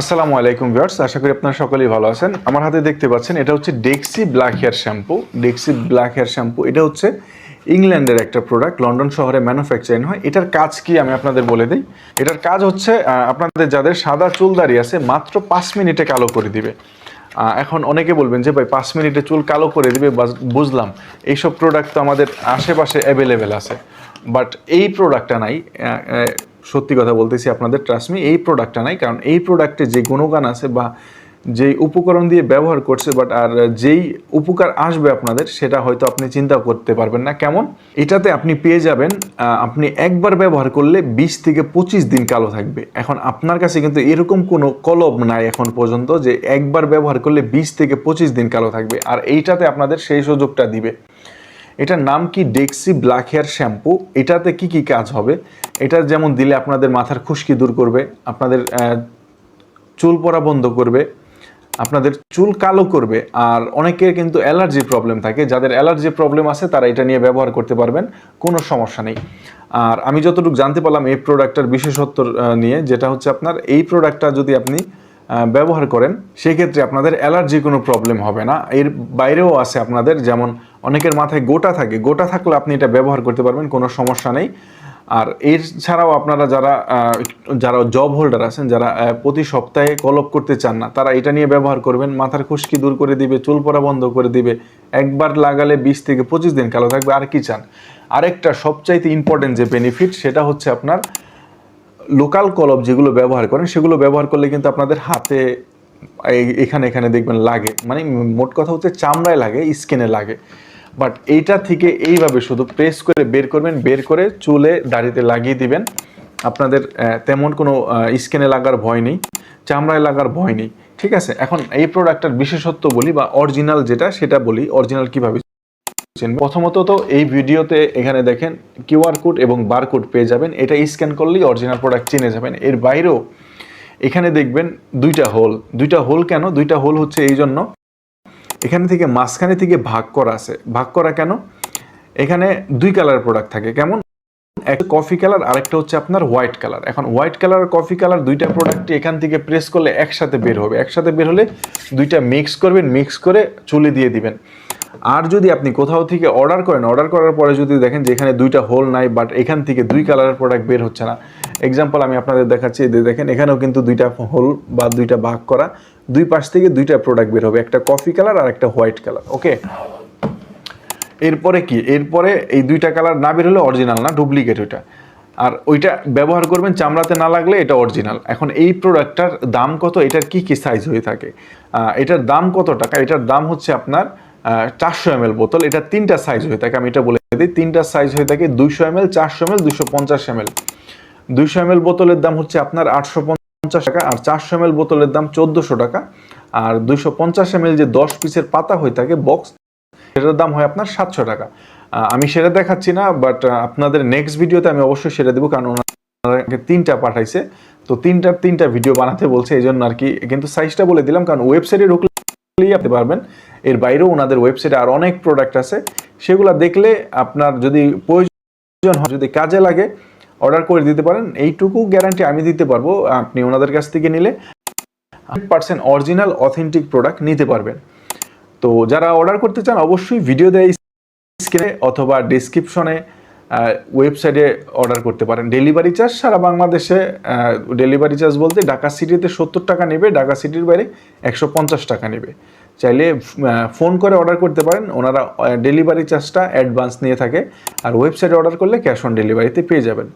আসসালামু আলাইকুম ভিউয়ার্স, আশা করি আপনারা সকলেই ভালো আছেন। আমার হাতে দেখতে পাচ্ছেন, এটা হচ্ছে Dexe black hair shampoo Dexe black hair shampoo এটা হচ্ছে ইংল্যান্ডের একটা প্রোডাক্ট লন্ডন শহরে ম্যানুফ্যাকচারিং হয়। এটার কাজ কি আমি আপনাদের বলে দিই? এটার কাজ হচ্ছে আপনাদের যাদের সাদা চুল দাঁড়িয়ে আছে, মাত্র পাঁচ মিনিটে কালো করে দিবে। এখন অনেকে বলবেন যে, ভাই, পাঁচ মিনিটে চুল কালো করে দিবে বুঝলাম। এইসব প্রোডাক্ট তো আমাদের আশেপাশে অ্যাভেলেবেল আছে। বাট এই প্রোডাক্টটা নাই সত্যি কথা বলতেছি আপনাদের ট্রাস্টমি এই প্রোডাক্টটা নাই। কারণ এই প্রোডাক্টে যে গুণগান আছে বা যেই উপকরণ দিয়ে ব্যবহার করছে বাট আর যেই উপকার আসবে আপনাদের, সেটা হয়তো আপনি চিন্তা করতে পারবেন না। কেমন? এটাতে আপনি পেয়ে যাবেন আপনি একবার ব্যবহার করলে বিশ থেকে পঁচিশ দিন কালো থাকবে। এখন আপনার কাছে কিন্তু এরকম কোনো কলব নাই এখন পর্যন্ত যে একবার ব্যবহার করলে বিশ থেকে পঁচিশ দিন কালো থাকবে। আর এইটাতে আপনাদের সেই সুযোগটা দিবে। এটার নাম কি ডেক্সি ব্ল্যাক হেয়ার শ্যাম্পু এটাতে কি কি কাজ হবে? এটা যেমন দিলে আপনাদের মাথার খুশকি দূর করবে, আপনাদের চুল পড়া বন্ধ করবে, আপনাদের চুল কালো করবে, আর অনেকের কিন্তু অ্যালার্জি প্রবলেম থাকে। যাদের অ্যালার্জি প্রবলেম আছে, তারা এটা নিয়ে ব্যবহার করতে পারবেন, কোনো সমস্যা নেই। আর আমি যতটুকু জানতে পারলাম, এই প্রোডাক্টটার বিশেষত্ব নিয়ে, যেটা হচ্ছে আপনার, এই প্রোডাক্টটা যদি আপনি ব্যবহার করেন, সেক্ষেত্রে আপনাদের অ্যালার্জি কোনো প্রবলেম হবে না। এর বাইরেও আছে আপনাদের, যেমন অনেকের মাথায় গোটা থাকে, গোটা থাকলে আপনি এটা ব্যবহার করতে পারবেন, কোনো সমস্যা নেই। আর এর ছাড়াও আপনারা যারা যারা জব হোল্ডার আছেন, যারা প্রতি সপ্তাহে কলপ করতে চান না, তারা এটা নিয়ে ব্যবহার করবেন। মাথার খুশকি দূর করে দিবে, চুল পড়া বন্ধ করে দিবে। একবার লাগালে বিশ থেকে পঁচিশ দিন কালো থাকবে, আর কি চান? আরেকটা সবচাইতে ইম্পর্টেন্ট যে বেনিফিট সেটা হচ্ছে আপনার লোকাল কলব যেগুলো ব্যবহার করেন, সেগুলো ব্যবহার করলে কিন্তু আপনাদের হাতে এখানে এখানে দেখবেন লাগে। মানে মোট কথা হচ্ছে চামড়ায় লাগে, স্কিনে লাগে। বাট এইটা থেকে এইভাবে শুধু প্রেস করে বের করবেন, বের করে চুলে দাড়িতে লাগিয়ে দিবেন। আপনাদের তেমন কোনো স্কিনে লাগার ভয় নেই, চামড়ায় লাগার ভয় নেই। ঠিক আছে? এখন এই প্রোডাক্টটার বিশেষত্ব বলি বা অরিজিনাল যেটা, সেটা বলি। অরিজিনাল কীভাবে চিনবেন? প্রথমত তো এই ভিডিওতে এখানে দেখেন কিউআর কোড এবং বারকোড পেয়ে যাবেন। এটা স্ক্যান করলেই অরিজিনাল প্রোডাক্ট চিনে যাবেন। এর বাইরেও এখানে দেখবেন দুইটা হোল। দুইটা হোল কেন? দুইটা হোল হচ্ছে এই জন্য এখানে থেকে মাঝখানে থেকে ভাগ করা আছে। ভাগ করা কেন? এখানে দুই কালার প্রোডাক্ট থাকে। কেমন? একটা কফি কালার, আরেকটা হচ্ছে আপনার হোয়াইট কালার। এখন হোয়াইট কালার কফি কালার দুইটা প্রোডাক্ট এখান থেকে প্রেস করলে একসাথে বের হবে। একসাথে বের হলে দুইটা মিক্স করবেন। মিক্স করে চুলে দিয়ে দিবেন। আর যদি আপনি কোথাও থেকে অর্ডার করেন অর্ডার করার পরে যদি দেখেন যে এখানে দুইটা হোল নাই বাট এখান থেকে দুই কালারের প্রোডাক্ট বের হচ্ছে না। এক্সাম্পল আমি আপনাদের দেখাচ্ছি দেখেন, এখানেও কিন্তু দুইটা হোল বা দুইটা ভাগ করা, দুই পাশ থেকে দুইটা প্রোডাক্ট বের হবে, একটা কফি কালার আর একটা হোয়াইট কালার ওকে এরপরে কি? এরপরে এই দুইটা কালার না বের হলে অরিজিনাল না ডুপ্লিকেট ওইটা। আর ওইটা ব্যবহার করবেন চামড়াতে না লাগলে এটা অরিজিনাল এখন এই প্রোডাক্টটার দাম কত? এটার কি কি সাইজ হয়ে থাকে? এটার দাম কত টাকা? এটার দাম হচ্ছে আপনার চারশো এম বোতল। এটা তিনটা সাইজ হয়ে থাকে, আমি এটা বলে দিই। তিনটা সাইজ হয়ে থাকে, দুইশো এম এল চারশো এম এল দুশো পঞ্চাশ এম এল দুইশো এম বোতলের দাম হচ্ছে আপনার আটশো পঞ্চাশ টাকা, আর চারশো এম বোতলের দাম চোদ্দোশো টাকা। আর দুইশো পঞ্চাশ এম যে দশ পিসের পাতা হয়ে থাকে বক্স সেটার দাম হয় আপনার সাতশো টাকা। আমি সেটা দেখাচ্ছি না বাট আপনাদের নেক্সট ভিডিওতে আমি অবশ্যই সেটা দেবো, কারণ ওনারা আমাকে তিনটা পাঠাইছে। তো তিনটার তিনটা ভিডিও বানাতে বলছে, এই জন্য আর কি, কিন্তু সাইজটা বলে দিলাম, কারণ ওয়েবসাইটে ঢুকলেই আপনি পারবেন। এর বাইরেও ওনাদের ওয়েবসাইটে আর অনেক প্রোডাক্ট আছে। সেগুলো দেখলে আপনার যদি প্রয়োজন হয়, যদি কাজে লাগে অর্ডার করে দিতে পারেন। এইটুকু গ্যারান্টি আমি দিতে পারব, আপনি ওনাদের কাছ থেকে নিলে। Hundred percent original authentic product নিতে পারবেন। তো যারা অর্ডার করতে চান, অবশ্যই ভিডিও দেয় স্ক্রিনে অথবা ডিসক্রিপশনে ওয়েবসাইটে অর্ডার করতে পারেন। ডেলিভারি চার্জ সারা বাংলাদেশে ডেলিভারি চার্জ বলতে ঢাকা সিটিতে সত্তর টাকা নেবে, ঢাকা সিটির বাইরে একশো পঞ্চাশ টাকা নেবে। চাইলে ফোন করে অর্ডার করতে পারেন। ওনারা ডেলিভারি চার্জটা অ্যাডভান্স নিয়ে থাকে। আর ওয়েবসাইটে অর্ডার করলে ক্যাশ অন ডেলিভারিতে পেয়ে যাবেন।